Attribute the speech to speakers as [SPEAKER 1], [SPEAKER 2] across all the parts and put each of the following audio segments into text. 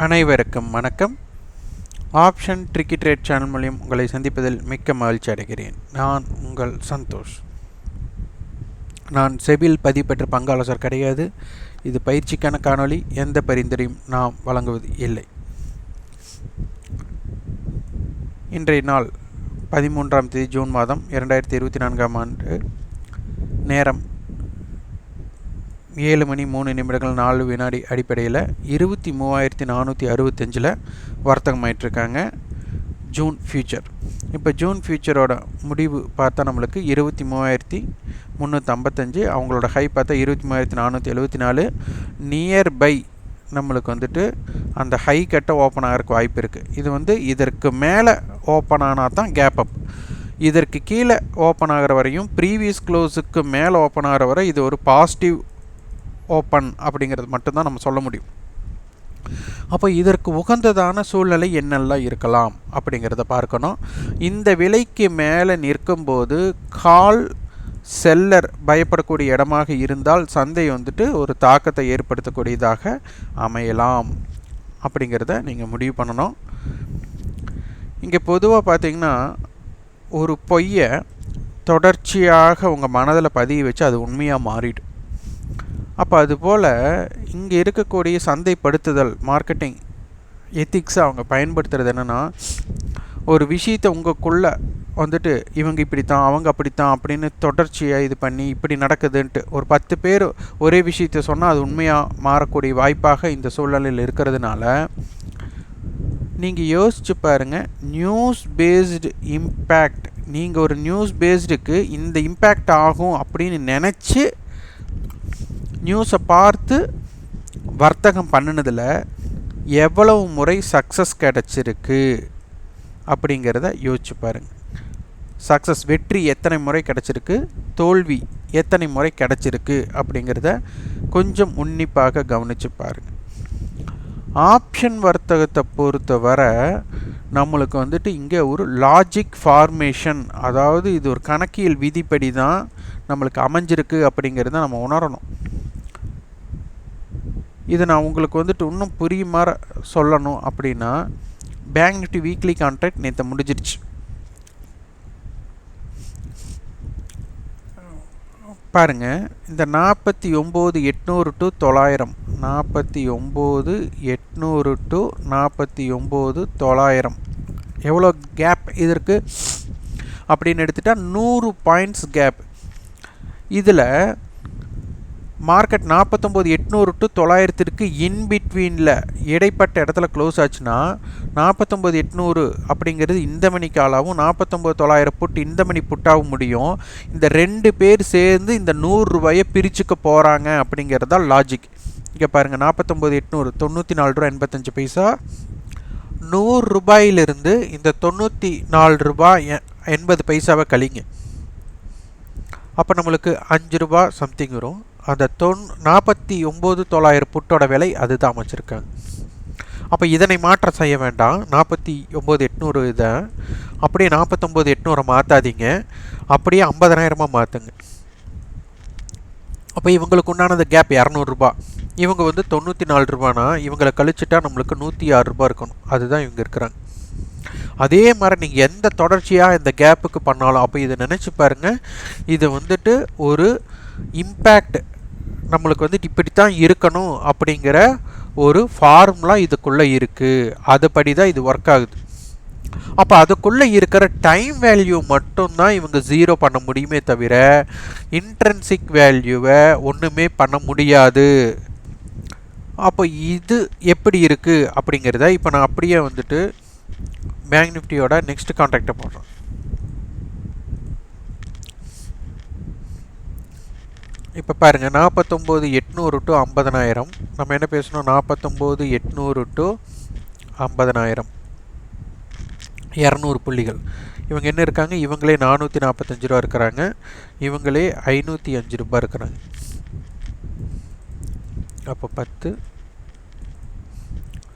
[SPEAKER 1] அனைவருக்கும் வணக்கம். Option tricky trade channel மூலியம் உங்களை சந்திப்பதில் மிக்க மகிழ்ச்சி அடைகிறேன். நான் உங்கள் சந்தோஷ். நான் செபில் பதிவு பெற்ற பங்காளர் கிடையாது. இது பயிற்சிக்கான காணொளி. எந்த பரிந்துரையும் நாம் வழங்குவது இல்லை. இன்றைய நாள் பதிமூன்றாம் தேதி ஜூன் மாதம் இரண்டாயிரத்தி இருபத்தி நான்காம் ஆண்டு நேரம் ஏழு மணி மூணு நிமிடங்கள் நாலு வினாடி அடிப்படையில் இருபத்தி மூவாயிரத்தி நானூற்றி அறுபத்தஞ்சில் வர்த்தகமாயிட்ருக்காங்க ஜூன் ஃபியூச்சர். இப்போ ஜூன் ஃபியூச்சரோட முடிவு பார்த்தா நம்மளுக்கு இருபத்தி மூவாயிரத்தி முந்நூற்றி ஐம்பத்தஞ்சு அவங்களோட ஹை பார்த்தா இருபத்தி மூவாயிரத்தி நானூற்றி எழுபத்தி நாலு நியர் பை நம்மளுக்கு வந்துட்டு அந்த ஹை கட்ட ஓப்பன் ஆகிறதுக்கு வாய்ப்பு இருக்குது இது வந்து இதற்கு மேலே ஓப்பன் ஆனால் தான் கேப் அப் இதற்கு கீழே ஓப்பன் ஆகிற வரையும் ப்ரீவியஸ் க்ளோஸுக்கு மேலே ஓப்பன் ஆகிற வரை இது ஒரு பாசிட்டிவ் ஓப்பன் அப்படிங்கிறது மட்டும்தான் நம்ம சொல்ல முடியும். அப்போ இதற்கு உகந்ததான சூழ்நிலை என்னெல்லாம் இருக்கலாம் அப்படிங்கிறத பார்க்கணும். இந்த விலைக்கு மேலே நிற்கும்போது கால் செல்லர் பயப்படக்கூடிய இடமாக இருந்தால் சந்தை வந்துட்டு ஒரு தாக்கத்தை ஏற்படுத்தக்கூடியதாக அமையலாம் அப்படிங்கிறத நீங்கள் முடிவு பண்ணணும். இங்கே பொதுவாக பார்த்தீங்கன்னா ஒரு பொய்யை தொடர்ச்சியாக உங்கள் மனதில் பதிய வச்சு அது உண்மையாக மாறிடும். அப்போ அதுபோல் இங்கே இருக்கக்கூடிய சந்தைப்படுத்துதல் மார்க்கெட்டிங் எத்திக்ஸை அவங்க பயன்படுத்துகிறது என்னென்னா ஒரு விஷயத்தை உங்களுக்குள்ளே வந்துட்டு இவங்க இப்படி தான் அவங்க அப்படி தான் அப்படின்னு தொடர்ச்சியாக இது பண்ணி இப்படி நடக்குதுன்ட்டு ஒரு பத்து பேர் ஒரே விஷயத்த சொன்னால் அது உண்மையாக மாறக்கூடிய வாய்ப்பாக இந்த சூழ்நிலையில் இருக்கிறதுனால நீங்கள் யோசிச்சு பாருங்கள் நியூஸ் பேஸ்டு இம்பேக்ட் நீங்கள் ஒரு நியூஸ் பேஸ்டுக்கு இந்த இம்பேக்ட் ஆகும் அப்படின்னு நினச்சி நியூஸை பார்த்து வர்த்தகம் பண்ணினதில் எவ்வளவு முறை சக்ஸஸ் கிடச்சிருக்கு அப்படிங்கிறத யோசிச்சு பாருங்கள் சக்ஸஸ் வெற்றி எத்தனை முறை கிடச்சிருக்கு? தோல்வி எத்தனை முறை கிடச்சிருக்கு? அப்படிங்கிறத கொஞ்சம் உன்னிப்பாக கவனித்து பாருங்கள் ஆப்ஷன் வர்த்தகத்தை பொறுத்தவரை நம்மளுக்கு வந்துட்டு இங்கே ஒரு லாஜிக் ஃபார்மேஷன் அதாவது இது ஒரு கணக்கியல் விதிப்படி தான் நம்மளுக்கு அமைஞ்சிருக்கு அப்படிங்கிறத நம்ம உணரணும். இது நான் உங்களுக்கு வந்துட்டு இன்னும் புரியுமாற சொல்லணும் அப்படின்னா பேங்க் நிஃப்டி வீக்லி கான்ட்ராக்ட் நேற்று முடிஞ்சிருச்சு பாருங்கள் இந்த நாற்பத்தி ஒம்பது எட்நூறு டு தொள்ளாயிரம். நாற்பத்தி ஒம்பது எட்நூறு டு நாற்பத்தி ஒம்பது தொள்ளாயிரம். எவ்வளோ கேப் இதற்கு? அப்படின்னு எடுத்துட்டால் நூறு பாயிண்ட்ஸ் கேப் இதில் மார்க்கெட் நாற்பத்தொம்போது எட்நூறு டு தொள்ளாயிரத்திற்கு இன்பிட்வீனில் இடைப்பட்ட இடத்துல க்ளோஸ் ஆச்சுன்னா நாற்பத்தொம்போது எட்நூறு அப்படிங்கிறது இந்த மணி நாற்பத்தொம்போது தொள்ளாயிரம் புட் இந்த மணி புட்டாகவும் முடியும். இந்த ரெண்டு பேர் சேர்ந்து இந்த நூறுரூவாயை பிரிச்சுக்க போகிறாங்க அப்படிங்கிறது தான் லாஜிக் இங்கே பாருங்கள் நாற்பத்தொம்போது எட்நூறு தொண்ணூற்றி நாலு ரூபா எண்பத்தஞ்சு பைசா. நூறு ரூபாயிலிருந்து இந்த தொண்ணூற்றி நாலு ரூபாய் எண்பது பைசாவை கழிங்க. அப்போ நம்மளுக்கு அஞ்சு ரூபா சம்திங் வரும். அந்த தொன் நாற்பத்தி ஒம்பது தொள்ளாயிரம் புட்டோட விலை அதுதான் அமைச்சிருக்காங்க. அப்போ இதனை மாற்றம் செய்ய வேண்டாம். நாற்பத்தி ஒம்பது எட்நூறு இதை அப்படியே நாற்பத்தொம்போது எட்நூறை மாற்றாதீங்க அப்படியே ஐம்பதனாயிரமாக மாற்றுங்க அப்போ இவங்களுக்கு உண்டானது கேப் இரநூறுபா இவங்க வந்து தொண்ணூற்றி நாலு ரூபானா இவங்களை கழிச்சிட்டா நம்மளுக்கு நூற்றி ஆறு ரூபா இருக்கணும். அதுதான் இவங்க இருக்கிறாங்க. அதே மாதிரி நீங்கள் எந்த தொடர்ச்சியாக இந்த கேப்புக்கு பண்ணாலும் அப்போ இதை நினச்சி பாருங்கள் இது வந்துட்டு ஒரு இம்பேக்ட் நம்மளுக்கு வந்துட்டு இப்படி தான் இருக்கணும் அப்படிங்கிற ஒரு ஃபார்முலா இதுக்குள்ளே இருக்குது அதுபடி தான் இது ஒர்க் ஆகுது. அப்போ அதுக்குள்ளே இருக்கிற டைம் வேல்யூ மட்டும்தான் இவங்க ஜீரோ பண்ண முடியுமே தவிர இன்ட்ரென்சிக் வேல்யூவை ஒன்றுமே பண்ண முடியாது. அப்போ இது எப்படி இருக்குது அப்படிங்கிறத இப்போ நான் அப்படியே வந்துட்டு பேங்க் நிஃப்டியோட நெக்ஸ்ட் கான்ட்ராக்டை போடுறேன். இப்போ பாருங்கள் நாற்பத்தொம்போது எட்நூறு டு ஐம்பதனாயிரம். நம்ம என்ன பேசணும்? நாற்பத்தொம்போது எட்நூறு டு ஐம்பதனாயிரம். இரநூறு புள்ளிகள். இவங்க என்ன இருக்காங்க? இவங்களே நானூற்றி நாற்பத்தஞ்சு ரூபா இருக்கிறாங்க. இவங்களே ஐநூற்றி அஞ்சு ரூபா இருக்கிறாங்க. அப்போ பத்து.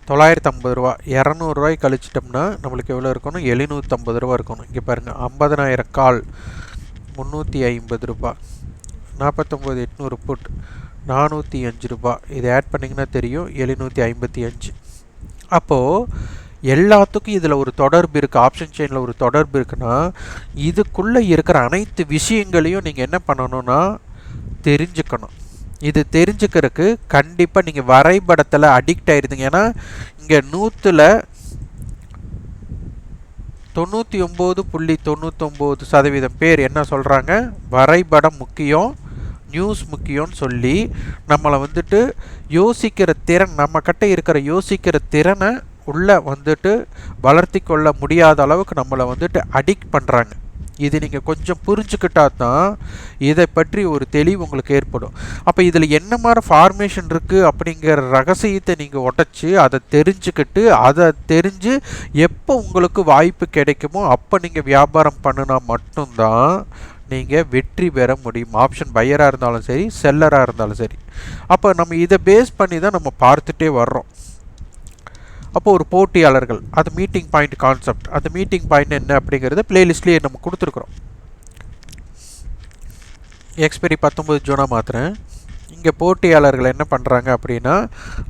[SPEAKER 1] தொள்ளாயிரத்து ஐம்பது ரூபா இரநூறுவாய் கழிச்சிட்டோம்னா நம்மளுக்கு எவ்வளோ இருக்கணும்? எழுநூற்றம்பது ரூபா இருக்கணும். இங்கே பாருங்கள் ஐம்பதனாயிரம் கால். முந்நூற்றி ஐம்பது ரூபா. நாற்பத்தொம்போது எட்நூறு புட் நானூற்றி அஞ்சு ரூபா. இதை ஆட் பண்ணிங்கன்னா தெரியும். எழுநூற்றி ஐம்பத்தி அஞ்சு. அப்போது எல்லாத்துக்கும் இதில் ஒரு தொடர்பு இருக்குது ஆப்ஷன் செயினில் ஒரு தொடர்பு இருக்குன்னா இதுக்குள்ளே இருக்கிற அனைத்து விஷயங்களையும் நீங்கள் என்ன பண்ணணும்னா தெரிஞ்சுக்கணும். இது தெரிஞ்சுக்கிறதுக்கு கண்டிப்பாக நீங்கள் வரைபடத்தில் அடிக்ட் ஆகிருந்தீங்க ஏன்னா இங்கே நூற்றில் தொண்ணூற்றி ஒம்பது புள்ளி தொண்ணூற்றொம்பது சதவீதம் பேர் என்ன சொல்கிறாங்க வரைபடம் முக்கியம். நியூஸ் முக்கியம்னு சொல்லி நம்மளை வந்துட்டு யோசிக்கிற திறன் நம்மக்கிட்ட இருக்கிற யோசிக்கிற திறனை உள்ளே வந்துட்டு வளர்த்தி கொள்ள முடியாத அளவுக்கு நம்மளை வந்துட்டு அடிக்ட் பண்ணுறாங்க இது நீங்கள் கொஞ்சம் புரிஞ்சுக்கிட்டா தான் இதை பற்றி ஒரு தெளிவு உங்களுக்கு ஏற்படும். அப்போ இதில் என்ன மாதிரி ஃபார்மேஷன் இருக்குது அப்படிங்கிற ரகசியத்தை நீங்கள் உடச்சி அதை தெரிஞ்சுக்கிட்டு அதை தெரிஞ்சு எப்போ உங்களுக்கு வாய்ப்பு கிடைக்குமோ அப்போ நீங்கள் வியாபாரம் பண்ணினா மட்டும்தான் நீங்கள் வெற்றி பெற முடியும். ஆப்ஷன் பையராக இருந்தாலும் சரி செல்லராக இருந்தாலும் சரி. அப்போ நம்ம இதை பேஸ் பண்ணி தான் நம்ம பார்த்துட்டே வர்றோம். அப்போ ஒரு போட்டியாளர்கள் அது மீட்டிங் பாயிண்ட் கான்செப்ட் அந்த மீட்டிங் பாயிண்ட் என்ன அப்படிங்கிறத பிளேலிஸ்ட்லேயே நம்ம கொடுத்துருக்குறோம். எக்ஸ்பெரி பத்தொம்பது ஜூனாக மாத்திரேன் இங்கே போட்டியாளர்கள் என்ன பண்ணுறாங்க அப்படின்னா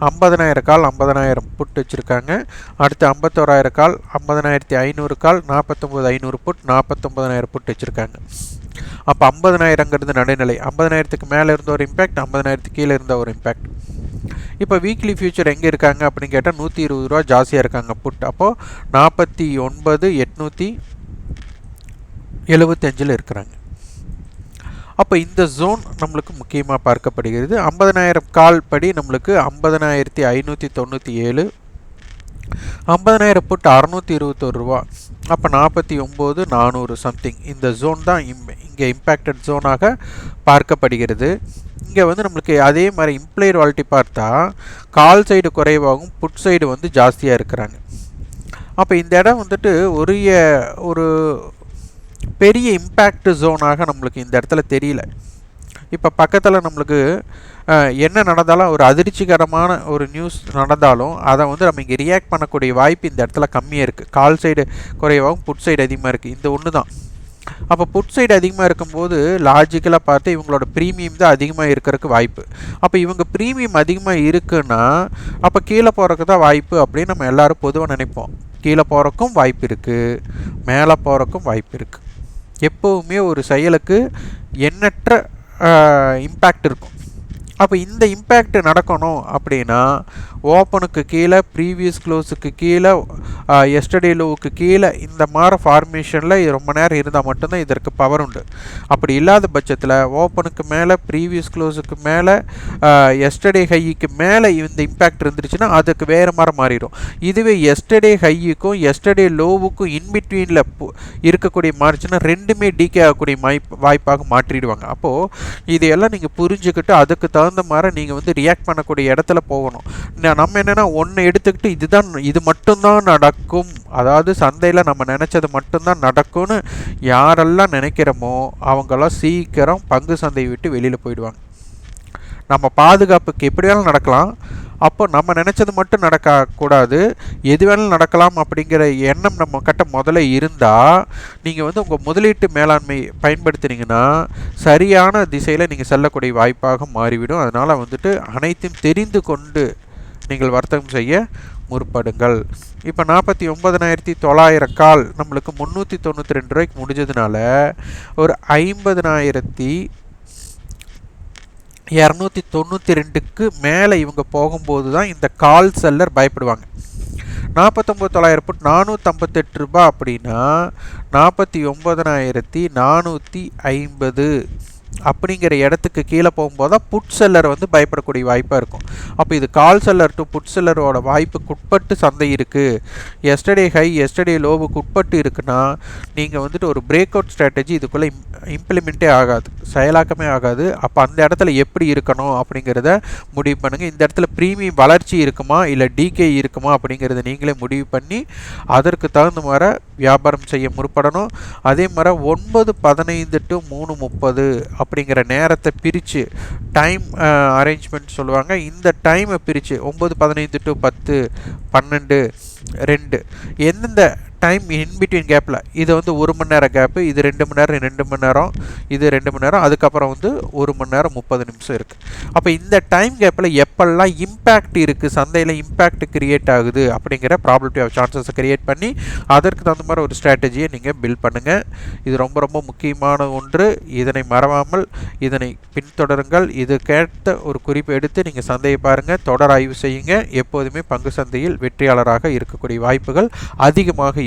[SPEAKER 1] ஐம்பதனாயிரம் கால் ஐம்பதனாயிரம் புட் வச்சுருக்காங்க. அடுத்து ஐம்பத்தோராயிரம் கால் ஐம்பதனாயிரத்தி ஐநூறு கால் நாற்பத்தொம்போது ஐநூறு புட் நாற்பத்தொம்பதனாயிரம் புட் வச்சுருக்காங்க. அப்போ ஐம்பதனாயிரங்கிறது நடுநிலை. ஐம்பதனாயிரத்துக்கு மேலே இருந்த ஒரு இம்பேக்ட் ஐம்பதனாயிரத்துக்கு கீழே இருந்த ஒரு இம்பேக்ட் இப்போ வீக்லி ஃபியூச்சர் எங்கே இருக்காங்க அப்படின்னு கேட்டால் நூற்றி இருபது ரூபா ஜாஸ்தியாக இருக்காங்க புட் அப்போது நாற்பத்தி ஒன்பது எட்நூற்றி எழுபத்தஞ்சில் இருக்கிறாங்க. அப்போ இந்த ஜோன் நம்மளுக்கு முக்கியமாக பார்க்கப்படுகிறது. ஐம்பதனாயிரம் கால் படி நம்மளுக்கு ஐம்பதனாயிரத்தி ஐநூற்றி தொண்ணூற்றி ஏழு ஐம்பதனாயிரம் புட்டு அறநூற்றி இருபத்தொரு ரூபா. அப்போ நாற்பத்தி ஒம்பது நானூறு சம்திங் இந்த ஜோன் தான் இம் இங்கே இம்பேக்டட் ஜோனாக பார்க்கப்படுகிறது. இங்கே வந்து நம்மளுக்கு அதே மாதிரி இம்ப்ளைடு வாலிட்டி பார்த்தா கால் சைடு குறைவாகவும் புட் சைடு வந்து ஜாஸ்தியாக இருக்கிறாங்க. அப்போ இந்த இடம் வந்துட்டு ஒரு ஒரு பெரிய இம்பேக்ட் ஜோனாக நம்மளுக்கு இந்த இடத்துல தெரியல. இப்போ பக்கத்தில் நம்மளுக்கு என்ன நடந்தாலும் ஒரு அதிர்ச்சிகரமான ஒரு நியூஸ் நடந்தாலும் அதை வந்து நம்ம இங்கே ரியாக்ட் பண்ணக்கூடிய வாய்ப்பு இந்த இடத்துல கம்மியாக இருக்குது கால் சைடு குறைவாகவும் புட் சைடு அதிகமாக இருக்குது இந்த ஒன்று தான். அப்போ புட் சைடு அதிகமாக இருக்கும்போது லாஜிக்கலாக பார்த்து இவங்களோட ப்ரீமியம் தான் அதிகமாக இருக்கிறதுக்கு வாய்ப்பு. அப்போ இவங்க ப்ரீமியம் அதிகமாக இருக்குன்னா அப்போ கீழே போகிறதுக்கு தான் வாய்ப்பு அப்படின்னு நம்ம எல்லோரும் பொதுவாக நினைப்போம். கீழே போகிறக்கும் வாய்ப்பு இருக்குது மேலே போகிறக்கும் வாய்ப்பு இருக்குது எப்போவுமே ஒரு செயலுக்கு எண்ணற்ற இம்பேக்ட் இருக்கும். அப்போ இந்த இம்பேக்ட் நடக்கணும் அப்படின்னா ஓப்பனுக்கு கீழே ப்ரீவியஸ் க்ளோஸுக்கு கீழே எஸ்டடி லோவுக்கு கீழே இந்த மாதிரி ஃபார்மேஷனில் ரொம்ப நேரம் இருந்தால் மட்டும்தான் இதற்கு பவர் உண்டு. அப்படி இல்லாத பட்சத்தில் ஓப்பனுக்கு மேலே ப்ரீவியஸ் க்ளோஸுக்கு மேலே எஸ்டடி ஹைக்கு மேலே இந்த இம்பேக்ட் இருந்துருச்சுன்னா அதுக்கு வேறு மாதிரி மாறிடும். இதுவே எஸ்டடி ஹையுக்கும் எஸ்டர்டே லோவுக்கும் இன்பிட்வீனில் இருக்கக்கூடிய மாறிச்சுன்னா ரெண்டுமே டிகே ஆகக்கூடிய வாய்ப்பு வாய்ப்பாக மாற்றிடுவாங்க. அப்போது இதையெல்லாம் நீங்கள் புரிஞ்சுக்கிட்டு அதுக்கு தகுந்த மாதிரி நீங்கள் வந்து ரியாக்ட் பண்ணக்கூடிய இடத்துல போகணும். நம்ம என்னென்னா ஒன்று எடுத்துக்கிட்டு இதுதான் இது மட்டும்தான் நடக்கும். அதாவது சந்தையில் நம்ம நினச்சது மட்டும்தான் நடக்கும்னு யாரெல்லாம் நினைக்கிறோமோ அவங்களாம் சீக்கிரம் பங்கு சந்தையை விட்டு வெளியில் போயிடுவாங்க. நம்ம பாதுகாப்புக்கு எப்படி வேணாலும் நடக்கலாம். அப்போ நம்ம நினச்சது மட்டும் நடக்கக்கூடாது எது வேணாலும் நடக்கலாம் அப்படிங்கிற எண்ணம் நம்ம கிட்ட முதல்ல இருந்தால் நீங்கள் வந்து உங்கள் முதலீட்டு மேலாண்மை பயன்படுத்தினீங்கன்னா சரியான திசையில் நீங்கள் செல்லக்கூடிய வாய்ப்பாக மாறிவிடும். அதனால் வந்துட்டு அனைத்தையும் தெரிந்து கொண்டு நீங்கள் வர்த்தகம் செய்ய முற்படுங்கள். இப்போ நாற்பத்தி ஒன்பதனாயிரத்தி தொள்ளாயிரம் கால் நம்மளுக்கு முந்நூற்றி தொண்ணூற்றி ரெண்டு ரூபாய்க்கு முடிஞ்சதுனால ஒரு ஐம்பதனாயிரத்தி இரநூத்தி தொண்ணூற்றி ரெண்டுக்கு மேலே இவங்க போகும்போது தான் இந்த கால் செல்லர் பயப்படுவாங்க. நாற்பத்தொம்பது தொள்ளாயிரம் புட் நானூற்றம்பத்தெட்டு ரூபா அப்படின்னா நாற்பத்தி ஒம்பதனாயிரத்தி நானூற்றி ஐம்பது. அப்படிங்கிற இடத்துக்கு கீழே போகும்போது தான் புட் செல்லர் வந்து பயப்படக்கூடிய வாய்ப்பாக இருக்கும். அப்போ இது கால் செல்லர் டு புட் செல்லரோட வாய்ப்புக்கு உட்பட்டு சந்தை இருக்குது எஸ்டர்டே ஹை எஸ்டர்டே லோவுக்கு உட்பட்டு இருக்குன்னா நீங்கள் வந்துட்டு ஒரு பிரேக் அவுட் ஸ்ட்ராட்டஜி இதுக்குள்ளே இம்ப்ளிமெண்ட்டே ஆகாது. செயலாக்கமே ஆகாது. அப்போ அந்த இடத்துல எப்படி இருக்கணும் அப்படிங்கிறத முடிவு பண்ணுங்கள் இந்த இடத்துல ப்ரீமியம் வளர்ச்சி இருக்குமா இல்லை டிகே இருக்குமா அப்படிங்கிறத நீங்களே முடிவு பண்ணி அதற்கு தகுந்த மாதிரி வியாபாரம் செய்ய முற்படணும். அதே மாதிரி ஒன்பது பதினைந்து டு மூணு முப்பது அப்படிங்கிற நேரத்தை பிரித்து டைம் அரேஞ்ச்மெண்ட் சொல்லுவாங்க. இந்த டைமை பிரித்து ஒம்பது பதினைந்து டு பத்து பன்னெண்டு ரெண்டு எந்தெந்த டைம் இன்பிட்வீன் கேப்பில் இது வந்து ஒரு மணி நேரம் கேப்பு இது ரெண்டு மணி நேரம் ரெண்டு மணி நேரம் இது ரெண்டு மணி நேரம் அதுக்கப்புறம் வந்து ஒரு மணி நேரம் முப்பது நிமிஷம் இருக்குது அப்போ இந்த டைம் கேப்பில் எப்பெல்லாம் இம்பேக்ட் இருக்குது சந்தையில் இம்பேக்ட் கிரியேட் ஆகுது அப்படிங்கிற ப்ராபிலிட்டி ஆஃப் சான்சஸை கிரியேட் பண்ணி அதற்கு தகுந்த மாதிரி ஒரு ஸ்ட்ராட்டஜியை நீங்கள் பில்ட் பண்ணுங்கள் இது ரொம்ப ரொம்ப முக்கியமான ஒன்று. இதனை மறவாமல் இதனை பின்தொடருங்கள். இது கேட்ட ஒரு குறிப்பு எடுத்து நீங்கள் சந்தையை பாருங்கள் தொடர் ஆய்வு செய்யுங்க. எப்போதுமே பங்கு சந்தையில் வெற்றியாளராக இருக்கக்கூடிய வாய்ப்புகள் அதிகமாக